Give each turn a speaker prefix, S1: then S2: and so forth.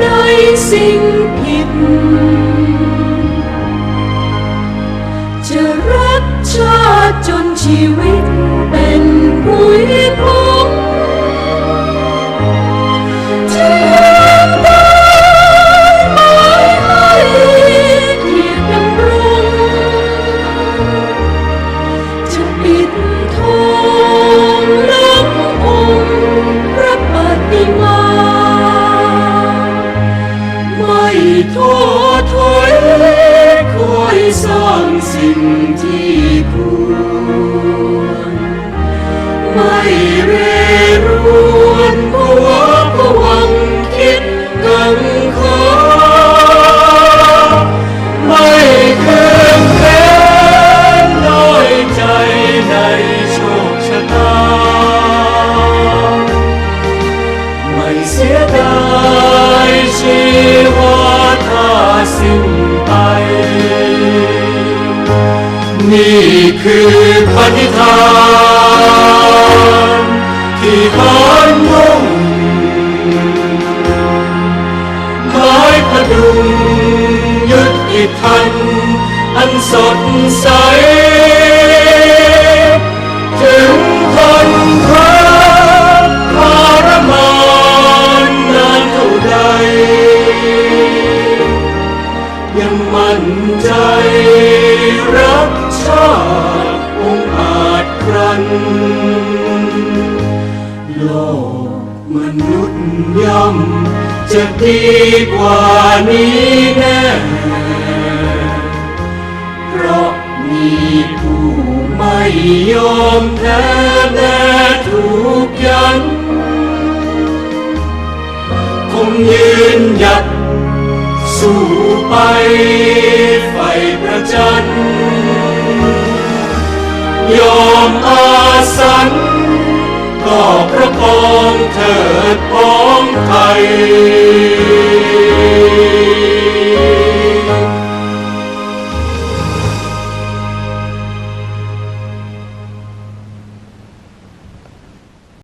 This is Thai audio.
S1: ในสิ่งผิด จะรักชาติจนชีวิตเป็นผู้พ ท้อถอยคอยสร้างสิ่งที่ควร นี่คือปณิธานที่หานมุ่งไม้พดุงยึดอีกทัน อันสดใส มนุษย์ย่อมจะดีกว่านี้แน่เพราะมีผู้ไม่ยอมแพ้แม้ถูกยัน คงยืนหยัดสู้ไปไฟประจัน ยอมอาสันก็เพ องเถิดของไทย